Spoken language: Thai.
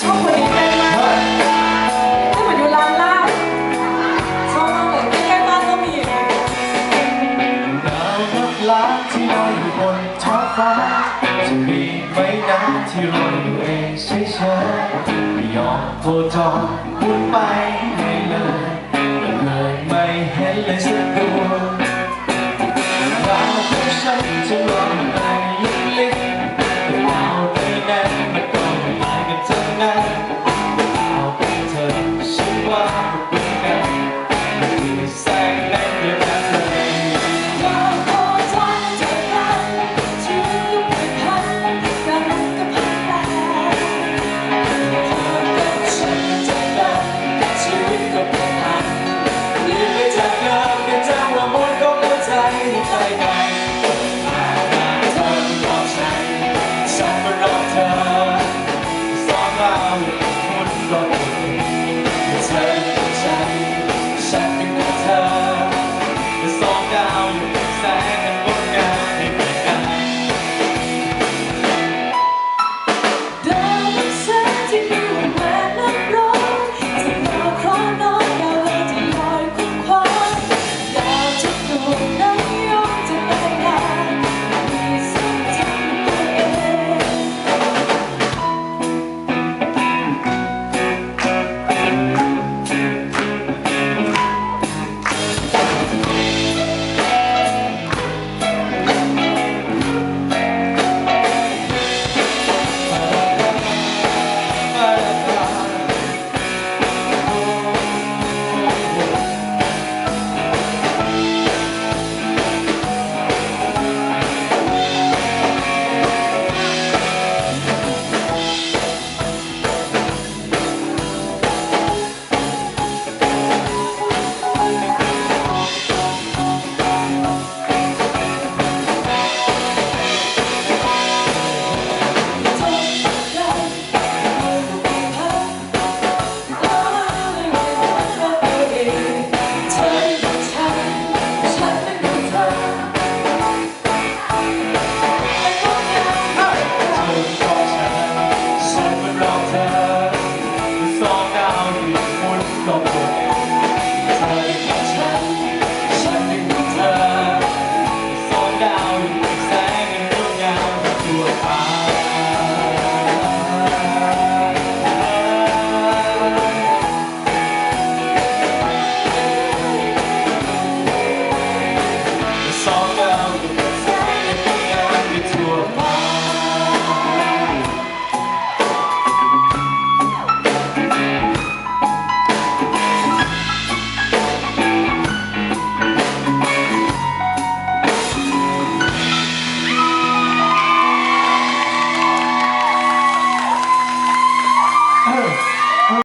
ชอบคนนี้เต้นมากเลยให้เหมือนอยู่ร้านลาบชอบมากเลยใกล้ๆบ้านก็มีอย่างนี้ดาวนับล้านที่ลอยอยู่บนท้องฟ้าจะมีไหมนะที่ลอยอยู่เองเฉยๆไม่ยอมโคจรหมุนไปไม่เลยไม่เลยไม่เห็นเลยสักดวงดาวของฉันจะ down the sand. song.